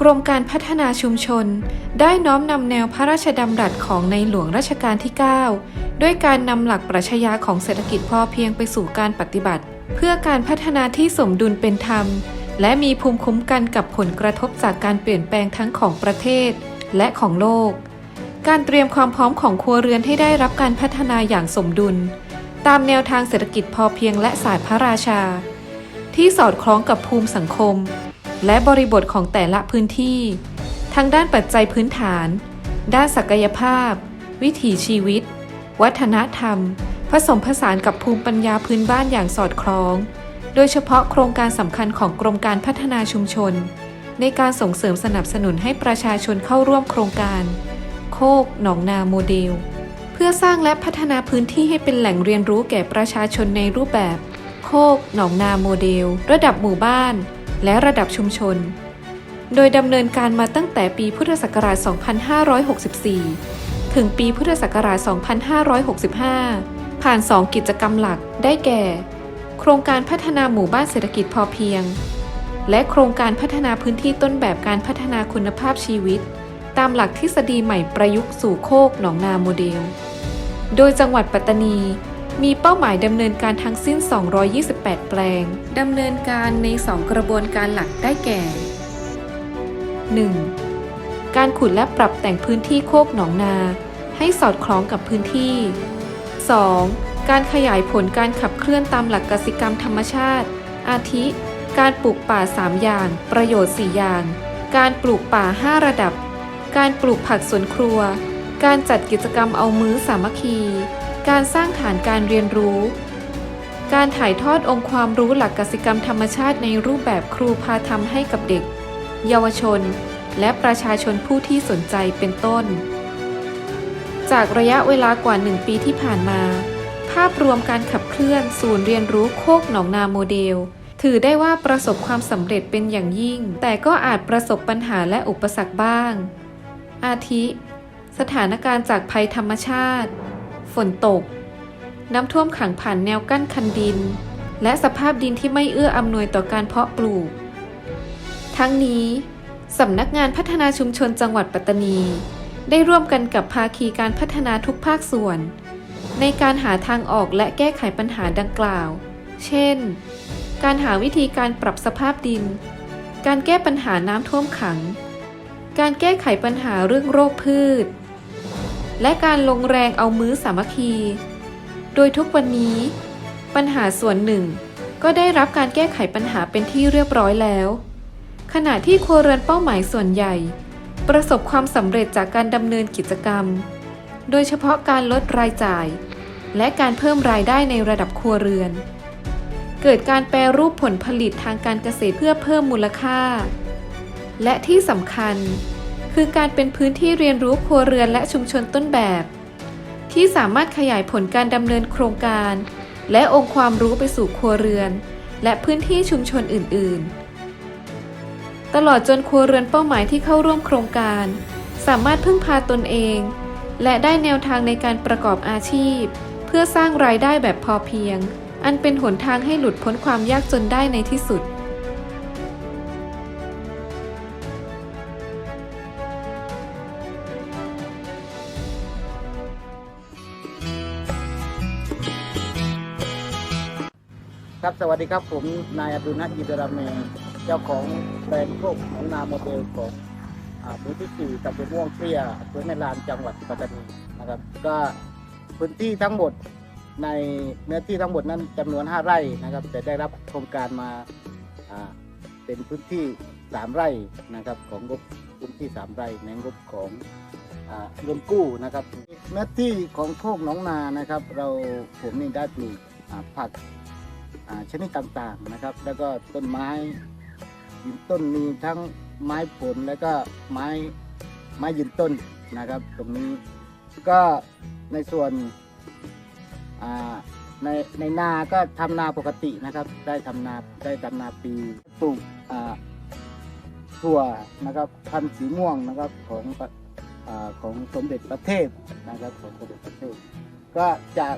กรมการพัฒนาชุมชน ได้น้อมนำแนวพระราชดำรัสของในหลวงรัชกาลที่ 9 ด้วยการนำหลักปรัชญาของเศรษฐกิจพอเพียงไปสู่การปฏิบัติ เพื่อการพัฒนาที่สมดุลเป็นธรรม และมีภูมิคุ้มกันกับผลกระทบจากการเปลี่ยนแปลงทั้งของประเทศและของโลก การเตรียมความพร้อมของครัวเรือนให้ได้รับการพัฒนาอย่างสมดุล ตามแนวทางเศรษฐกิจพอเพียงและศาสตร์พระราชา ที่สอดคล้องกับภูมิสังคม และบริบทของแต่ละพื้นที่ ทั้งด้านปัจจัยพื้นฐาน ด้านศักยภาพ วิถีชีวิต วัฒนธรรม ผสมผสานกับภูมิปัญญาพื้นบ้านอย่างสอดคล้อง โดยเฉพาะโครงการสำคัญของกรมการพัฒนาชุมชน ในการส่งเสริมสนับสนุนให้ประชาชนเข้าร่วมโครงการ โคกหนองนาโมเดล เพื่อสร้างและพัฒนาพื้นที่ให้เป็นแหล่งเรียนรู้แก่ประชาชนในรูปแบบ โคกหนองนาโมเดล ระดับหมู่บ้าน และระดับชุมชน โดยดำเนินการมาตั้งแต่ปีพุทธศักราช 2564 ถึงปีพุทธศักราช 2565 ผ่าน 2 กิจกรรมหลักได้แก่ โครงการพัฒนาหมู่บ้านเศรษฐกิจพอเพียง และโครงการพัฒนาพื้นที่ต้นแบบการพัฒนาคุณภาพชีวิต ตามหลักทฤษฎีใหม่ประยุกต์สู่โคกหนองนาโมเดล โดยจังหวัดปัตตานี มีเป้าหมายดำเนินการทั้งสิ้น 228 แปลง ดำเนินการใน 2 กระบวนการหลักได้แก่ 1. การขุดและปรับแต่งพื้นที่โคกหนองนา ให้สอดคล้องกับพื้นที่ 2. การขยายผลการขับเคลื่อนตามหลักกสิกรรมธรรมชาติ อาทิ การปลูกป่า 3 อย่าง ประโยชน์ 4 อย่าง การปลูกป่า 5 ระดับ การปลูกผักสวนครัว การจัดกิจกรรมเอามื้อสามัคคี การสร้างฐานการเรียนรู้ การถ่ายทอดองค์ความรู้หลักกสิกรรมธรรมชาติในรูปแบบครูพาทำให้กับเด็ก เยาวชน และประชาชนผู้ที่สนใจเป็นต้น จากระยะเวลากว่า 1 ปีที่ผ่านมา ภาพรวมการขับเคลื่อนศูนย์เรียนรู้โคกหนองนาโมเดล ถือได้ว่าประสบความสำเร็จเป็นอย่างยิ่ง แต่ก็อาจประสบปัญหาและอุปสรรคบ้าง อาทิ สถานการณ์จากภัยธรรมชาติ นตก น้ำท่วมขังผ่านแนวกั้นคันดิน และสภาพดินที่ไม่เอื้ออำนวยต่อการเพาะปลูก ทั้งนี้สำนักงานพัฒนาชุมชนจังหวัดปัตตานี ได้ร่วมกันกับภาคีการพัฒนาทุกภาคส่วน ในการหาทางออกและแก้ไขปัญหาดังกล่าว เช่น การหาวิธีการปรับสภาพดิน การแก้ปัญหาน้ำท่วมขัง การแก้ไขปัญหาเรื่องโรคพืช และการลงแรงเอามื้อสามัคคี โดยทุกวันนี้ ปัญหาส่วนหนึ่ง ก็ได้รับการแก้ไขปัญหาเป็นที่เรียบร้อยแล้ว ขณะที่ครัวเรือนเป้าหมายส่วนใหญ่ ประสบความสำเร็จจากการดำเนินกิจกรรม โดยเฉพาะการลดรายจ่าย และการเพิ่มรายได้ในระดับครัวเรือน เกิดการแปรรูปผลผลิตทางการเกษตรเพื่อเพิ่มมูลค่า และที่สำคัญ คือการเป็นพื้นที่เรียนรู้ครัวเรือนและชุมชนต้นแบบ ที่สามารถขยายผลการดำเนินโครงการ และองค์ความรู้ไปสู่ครัวเรือน และพื้นที่ชุมชนอื่น ๆ ตลอดจนครัวเรือนเป้าหมายที่เข้าร่วมโครงการ สามารถพึ่งพาตนเอง และได้แนวทางในการประกอบอาชีพ เพื่อสร้างรายได้แบบพอเพียง อันเป็นหนทางให้หลุดพ้นความยากจนได้ในที่สุด ครับสวัสดีครับผมนายอดุลนัทยิตราเมเจ้าของแบรนด์โคกของนาโมเดลของพื้นที่สี่ตำบลม่วงเปรี้ยอำเภอแม่ลานจังหวัดปัตตานีนะครับ ก็พื้นที่ทั้งหมดในเนื้อที่ทั้งหมดนั้นจำนวน 5 ไร่นะครับ แต่ได้รับโครงการมาเป็นพื้นที่ 3 ไร่นะครับ ของงบพื้นที่ 3 ไร่ในงบของอ่าเงินกู้นะครับเนื้อที่ของโคกหนองนานะครับ เราผมนี่ได้ปลูกผัก ชนิดต่างๆนะครับ แล้วก็ต้นไม้ยืนต้นมีทั้งไม้ผลแล้วก็ไม้ไม้ยืนต้นนะครับ ตรงนี้ก็ในส่วนในในนาก็ทำนาปกตินะครับ ได้ทำนาได้ทำนาปีปลูกถั่วนะครับพันธุ์สีม่วงนะครับของอของสมเด็จประเทศนะครับของสมเด็จประเทศก็จาก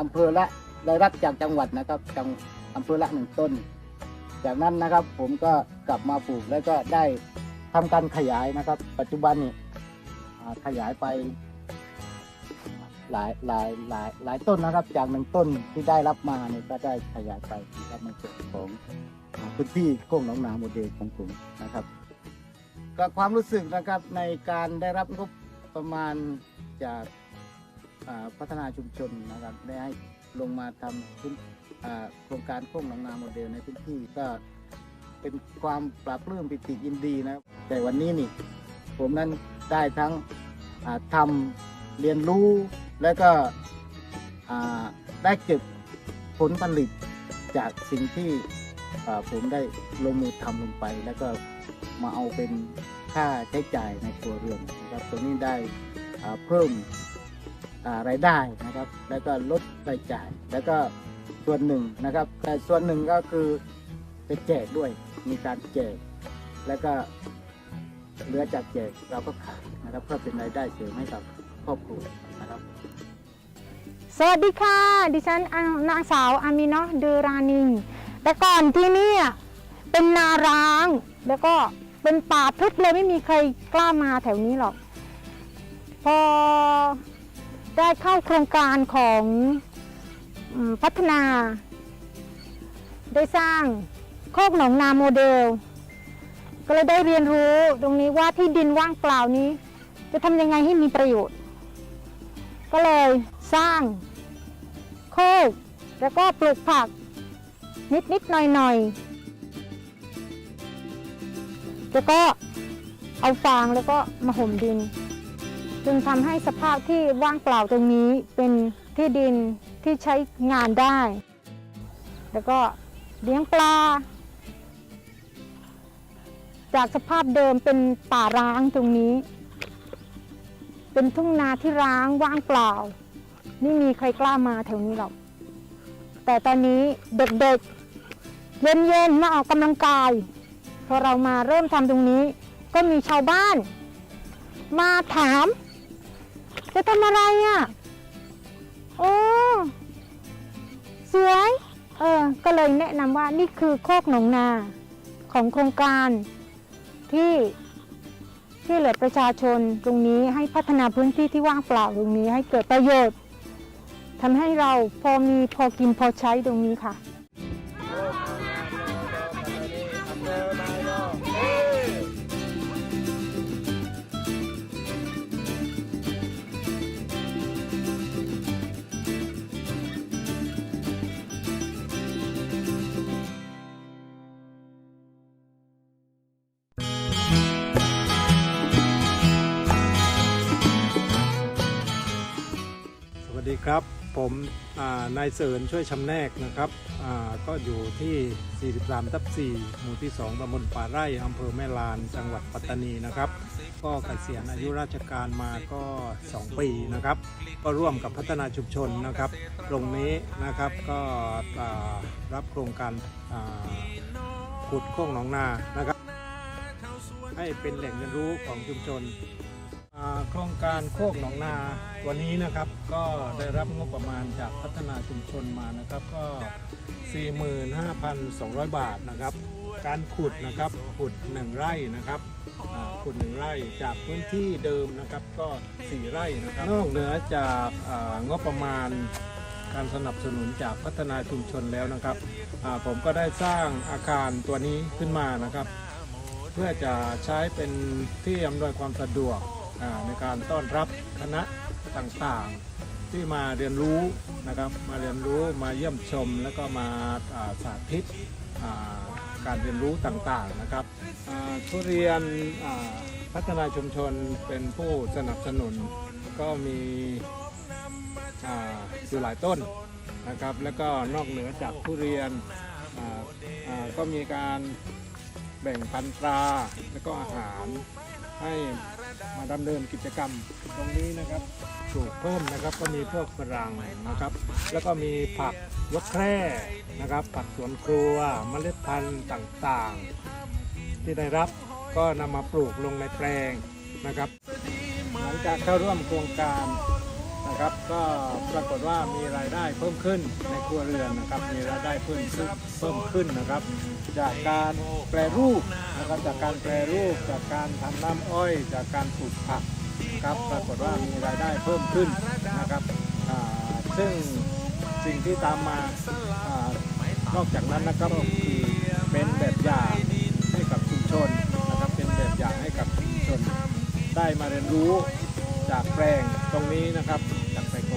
อำเภอละ ได้รับจากจังหวัดนะครับจังอำเภอละหนึ่งต้น จากนั้นนะครับผมก็กลับมาปลูกแล้วก็ได้ทำการขยายนะครับ ปัจจุบันนี่ขยายไปหลายหลายหลายหลายต้นนะครับ จากหนึ่งต้นที่ได้รับมาเนี่ยก็ได้ขยายไปนะครับในส่วนของพื้นที่โค้งหนองนาโมเดลของผมนะครับก็ความรู้สึกนะครับในการได้รับงบประมาณจากพัฒนาชุมชนนะครับได้ให้ ลงมาทำพื้นโครงการโค้งหนองนาโมเดลในพื้นที่ก็เป็นความปลาบปลื้มปิติยินดีนะแต่วันนี้นี่ผมนั้นได้ทั้งทำเรียนรู้และก็ได้เก็บผลผลิตจากสิ่งที่ผมได้ลงมือทำลงไป แล้วก็มาเอาเป็นค่าใช้จ่ายในครัวเรือนนะครับตรงนี้ได้เพิ่ม รายได้นะครับ แล้วก็ลดรายจ่าย แล้วก็ส่วนหนึ่งนะครับ แต่ส่วนหนึ่งก็คือจะแจกด้วย มีการแจก แล้วก็เหลือจากแจกเราก็ขายนะครับเพื่อเป็นรายได้เสริมให้กับครอบครัวนะครับ สวัสดีค่ะ ดิฉันนางสาวอามินะเดอรานิงแต่ก่อนที่นี่เป็นนาร้าง แล้วก็เป็นป่าทึบเลยไม่มีใครกล้ามาแถวนี้หรอก พอ ได้เข้าโครงการของพัฒนา ได้สร้างโคกหนองนาโมเดล ก็เลยได้เรียนรู้ตรงนี้ว่าที่ดินว่างเปล่านี้ จะทำยังไงให้มีประโยชน์ ก็เลยสร้างโคกแล้วก็ปลูกผักนิดนิดหน่อยหน่อยแล้วก็เอาฟางแล้วก็มาห่มดิน จึงทำให้สภาพที่ว่างเปล่าตรงนี้เป็นที่ดินที่ใช้งานได้ แล้วก็เลี้ยงปลา จากสภาพเดิมเป็นป่าร้างตรงนี้ เป็นทุ่งนาที่ร้างว่างเปล่า ไม่มีใครกล้ามาแถวนี้หรอก แต่ตอนนี้เด็กๆ เย็นๆ มาออกกำลังกาย พอเรามาเริ่มทำตรงนี้ ก็มีชาวบ้านมาถาม จะทำอะไรอะ โอ้ สวย เออ ก็เลยแนะนำว่านี่คือโคกหนองนาของโครงการที่ที่เหลือประชาชนตรงนี้ให้พัฒนาพื้นที่ที่ว่างเปล่าตรงนี้ให้เกิดประโยชน์ทำให้เราพอมีพอกินพอใช้ตรงนี้ค่ะ ครับ ผมนายเสริญช่วยชำแนกนะครับก็อยู่ที่ 43 ทับ 4 หมู่ที่ 2ตำบลป่าไร่อำเภอแม่ลาน จังหวัดปัตตานีนะครับ ก็เกษียณอายุราชการมาก็ 2 ปีนะครับ ก็ร่วมกับพัฒนาชุมชนนะครับ ตรงนี้นะครับก็รับโครงการขุดโค้งหนองนานะครับ ให้เป็นแหล่งเรียนรู้ของชุมชน โครงการโคกหนองนาวันนี้นะครับก็ได้รับงบประมาณจากพัฒนาชุมชนมานะครับก็ 45,200 บาทนะครับ การขุดนะครับขุด 1 ไร่นะครับขุด 1 ไร่จากพื้นที่เดิมนะครับก็ 4 ไร่นะครับนอกเหนือจากงบประมาณการสนับสนุนจากพัฒนาชุมชนแล้วนะครับผมก็ได้สร้างอาคารตัวนี้ขึ้นมานะครับ เพื่อจะใช้เป็นที่อำนวยความสะดวก ในการต้อนรับคณะต่างๆ ที่มาเรียนรู้นะครับมาเรียนรู้มาเยี่ยมชมแล้วก็มาสาธิตการเรียนรู้ต่างๆนะครับทุเรียนพัฒนาชุมชนเป็นผู้สนับสนุนก็มีอยู่หลายต้นนะครับ แล้วก็นอกเหนือจากทุเรียนก็มีการแบ่งปันปลาแล้วก็อาหาร ให้มาดำเนินกิจกรรมตรงนี้นะครับปลูกเพิ่มนะครับก็มีพวกฝรั่งนะครับ แล้วก็มีผักยกแคร่นะครับ ผักสวนครัวเมล็ดพันธุ์ต่างๆ ที่ได้รับก็นำมาปลูกลงในแปลงนะครับ หลังจากเข้าร่วมโครงการ นะครับ ก็ปรากฏว่ามีรายได้เพิ่มขึ้นในครัวเรือนนะครับ มีรายได้เพิ่มขึ้นเพิ่มขึ้นนะครับ จากการแปรรูปนะครับจากการแปรรูปจากการทำน้ำอ้อย จากการปลูกผักครับปรากฏว่ามีรายได้เพิ่มขึ้นนะครับซึ่งสิ่งที่ตามมาอานอกจากนั้นนะครับก็คือเป็นแบบอย่างให้กับชุมชนนะครับเป็นแบบอย่างให้กับชุมชน ได้มาเรียนรู้จากแปลงตรงนี้นะครับ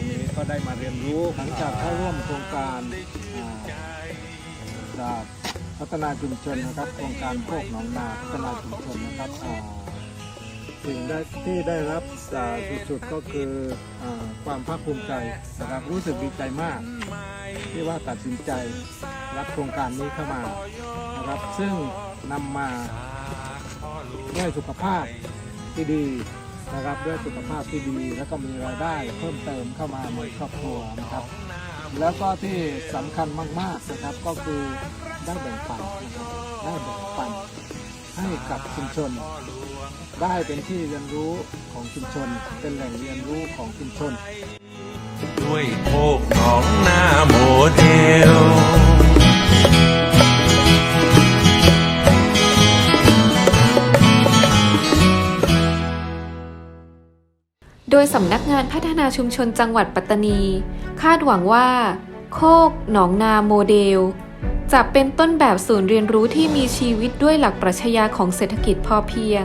นี้ก็ได้มาเรียนรู้หลังจากเข้าร่วมโครงการจากพัฒนาชุมชนนะครับ โครงการโคกหนองนาพัฒนาชุมชนนะครับสิ่งได้ที่ได้รับจากสุดๆก็คืออความภาคภูมิใจนะครับรู้สึกดีใจมาก ที่ว่าตัดสินใจรับโครงการนี้เข้ามานะครับซึ่งนำมาด้วยสุขภาพที่ดี นะครับด้วยสุขภาพที่ดีแล้วก็มีรายได้เพิ่มเติมเข้ามาในครอบครัวนะครับ แล้วก็ที่สำคัญมากๆนะครับก็คือได้แบ่งปันนะครับได้แบ่งปันให้กับชุมชน ได้เป็นที่เรียนรู้ของชุมชน เป็นแหล่งเรียนรู้ของชุมชน ด้วยโคกหนองนาโมเดล ดยสำนักงานพัฒนาชุมชนจังหวัดปัตตานี คาดหวังว่า โคกหนองนาโมเดล จะเป็นต้นแบบศูนย์เรียนรู้ที่มีชีวิตด้วยหลักปรัชญาของเศรษฐกิจพอเพียง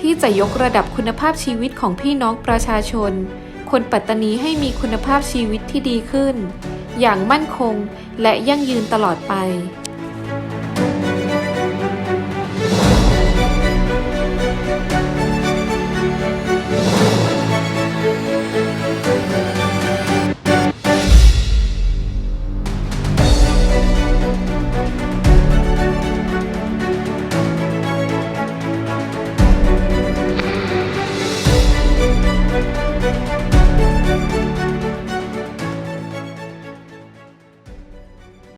ที่จะยกระดับคุณภาพชีวิตของพี่น้องประชาชน คนปัตตานีให้มีคุณภาพชีวิตที่ดีขึ้น อย่างมั่นคงและยั่งยืนตลอดไป